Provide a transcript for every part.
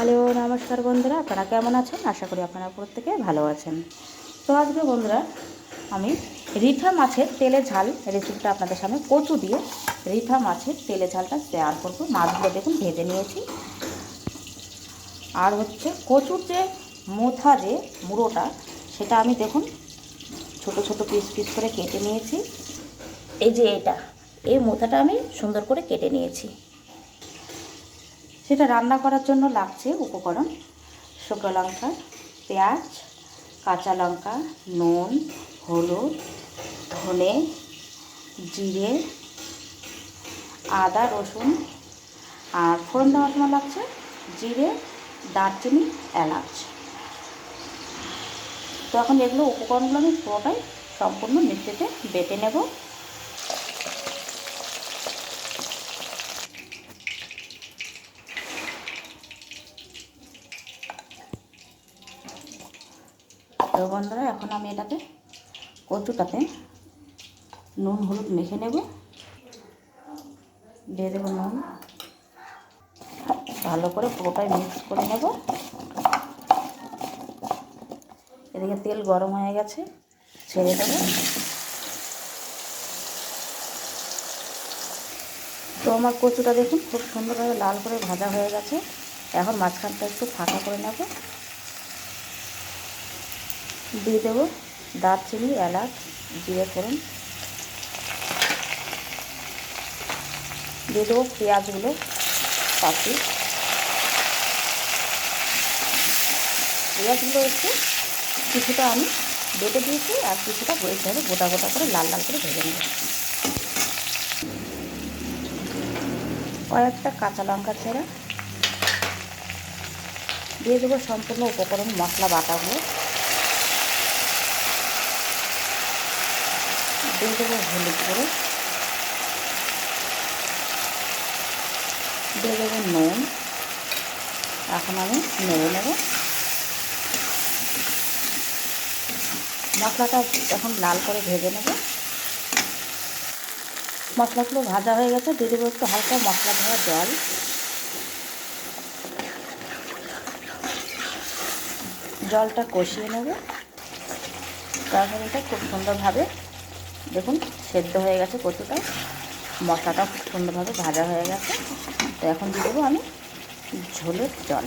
Hello, নমস্কার বন্ধুরা, আপনারা কেমন আছেন? আশা করি আপনারা প্রত্যেকে ভালো আছেন। তো আজকে বন্ধুরা, আমি রিঠা মাছের তেলে ঝাল রেসিপিটা আপনাদের সামনে কচু দিয়ে রিঠা মাছের তেলে ঝালটা শেয়ার করব। মাছগুলো দেখুন, ভেজে নিয়েছি। আর হচ্ছে কচুর যে মোথা যে মুড়োটা, সেটা আমি দেখুন, ছোট ছোট পিস পিস করে কেটে নিয়েছি। এই যে এটা, এই মোথাটা আমি সুন্দর করে কেটে নিয়েছি। সেটা রান্না করার জন্য লাগছে উপকরণ। শুকনো লঙ্কা, পেঁয়াজ, কাঁচা লঙ্কা, নুন, হলুদ, ধনে, জিরে, আদা, রসুন আর ফোড়ন দেওয়ার সময় লাগছে জিরে, দারচিনি, এলাচ। তো এখন এগুলো উপকরণগুলো আমি পুরোটাই সম্পূর্ণ মিক্সিতে বেটে নেব। তো বন্ধুরা, এখন আমি এটাতে কচুটাতে নুন, হলুদ মেখে নেব। দিয়ে দেবো নুন। ভালো করে পুরোটাই মিক্স করে নেব। এদিকে তেল গরম হয়ে গেছে, ছেড়ে দেবো। তো আমার কচুটা দেখুন, খুব সুন্দরভাবে লাল করে ভাজা হয়ে গেছে। এখন মাঝখানটা একটু ফাঁকা করে নেব। দিয়ে দেবো দারচিনি, এলাচ, জিরে, ফোড়ন। দিয়ে দেবো পেঁয়াজগুলো পাতি পেঁয়াজগুলো একটু কিছুটা আমি বেটে দিয়েছি আর কিছুটা এইভাবে গোটা গোটা করে, লাল লাল করে ভেজে নেব। কয়েকটা কাঁচা লঙ্কা ছেড়া। দিয়ে দেবো সম্পূর্ণ উপকরণ মশলা বাটাগুলো। দিয়ে দেবো হলুদ করে দিয়ে দেবো নুন। এখন আমি নেড়ে নেব। মশলাটা এখন লাল করে ভেজে নেব। মশলাগুলো ভাজা হয়ে গেছে, দিয়ে দেবো একটু হালকা মশলা ধোয়া জল। জলটা কষিয়ে নেব। তারপরে এটা খুব সুন্দরভাবে দেখুন, সেদ্ধ হয়ে গেছে কচুটা। মশলাটা খুব সুন্দরভাবে ভাজা হয়ে গেছে। তো এখন দিয়ে দেবো আমি ঝোলের জল।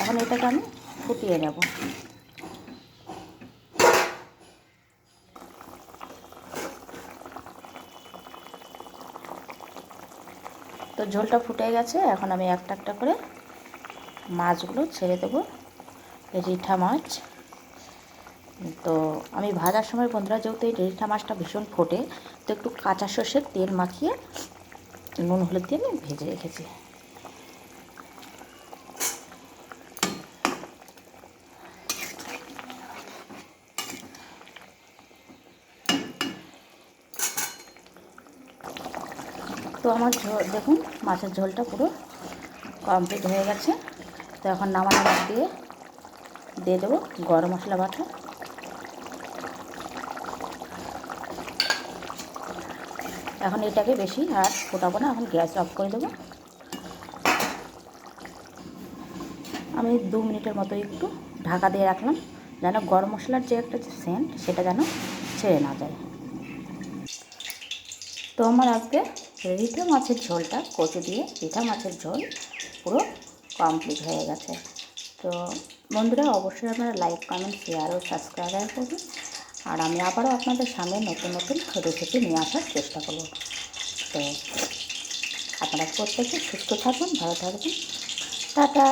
এখন এটাকে আমি ফুটিয়ে নেব। তো ঝোলটা ফুটে গেছে, এখন আমি একটা একটা করে মাছগুলো ছেড়ে দেবো রিঠা মাছ। তো আমি ভাজার সময় বন্ধুরা, যেহেতু এই রিঠা মাছটা ভীষণ ফোটে, তো একটু কাঁচা সর্ষের তেল মাখিয়ে নুন, হলুদ দিয়ে আমি ভেজে রেখেছি। তো আমার ঝোল, দেখুন, মাছের ঝোলটা পুরো কমপ্লিট হয়ে গেছে। তো এখন নামানো মাছ দিয়ে দিয়ে দেবো গরম মশলা বাটা। এখন এটাকে বেশি আর ফোটাবো না, এখন গ্যাস অফ করে দেবো। আমি দু মিনিটের মতো একটু ঢাকা দিয়ে রাখলাম, যেন গরম মশলার যে একটা সেন্ট সেটা যেন ছেড়ে না যায়। তো আমার আজকে রিঠা মাছের ঝোলটা কচু দিয়ে, রিঠা মাছের ঝোল পুরো কমপ্লিট হয়ে গেছে। তো বন্ধুরা, অবশ্যই আপনারা লাইক কমেন্ট শেয়ার ও সাবস্ক্রাইব করবেন আর আমি আবারও আপনাদের সামনে নতুন নতুন রেসিপি নিয়ে আসার চেষ্টা করব। তো আপনারা প্রত্যেকে সুস্থ থাকুন, ভালো থাকবেন টাটা!